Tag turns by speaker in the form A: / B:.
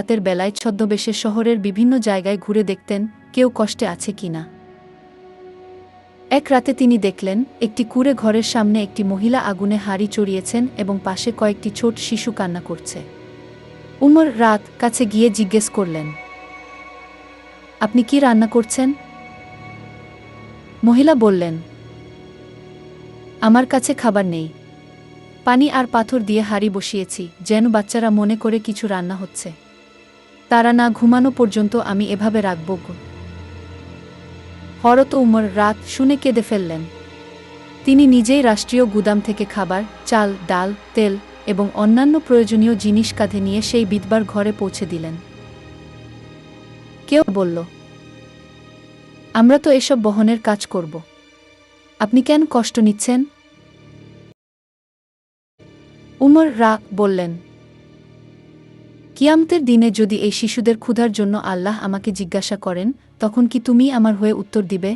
A: রাতের বেলায় ছদ্মবেশে শহরের বিভিন্ন জায়গায় ঘুরে দেখতেন কেউ কষ্টে আছে কিনা এক রাতে তিনি দেখলেন, একটি কুড়ে ঘরের সামনে একটি মহিলা আগুনে হাড়ি চড়িয়েছেন এবং পাশে কয়েকটি ছোট শিশু কান্না করছে। উমর রাত কাছে গিয়ে জিজ্ঞেস করলেন, আপনি কি রান্না করছেন? মহিলা বললেন, আমার কাছে খাবার নেই। পানি আর পাথর দিয়ে হাড়ি বসিয়েছি, যেন বাচ্চারা মনে করে কিছু রান্না হচ্ছে। তারা না ঘুমানো পর্যন্ত আমি এভাবে রাখব। হরত উমর রাত শুনে কেঁদে ফেললেন। তিনি নিজেই রাষ্ট্রীয় গুদাম থেকে খাবার, চাল, ডাল, তেল এবং অন্যান্য প্রয়োজনীয় জিনিস কাঁধে নিয়ে সেই বিধবার ঘরে পৌঁছে দিলেন। কেউ বলল, আমরা তো এসব বহনের কাজ করব। আপনি কেন কষ্ট নিচ্ছেন? উমর রা বললেন কিয়ামতের দিনে যদি এই শিশুদের ক্ষুধার জন্য আল্লাহ আমাকে জিজ্ঞাসা করেন, তখন কি তুমি আমার হয়ে উত্তর দিবে?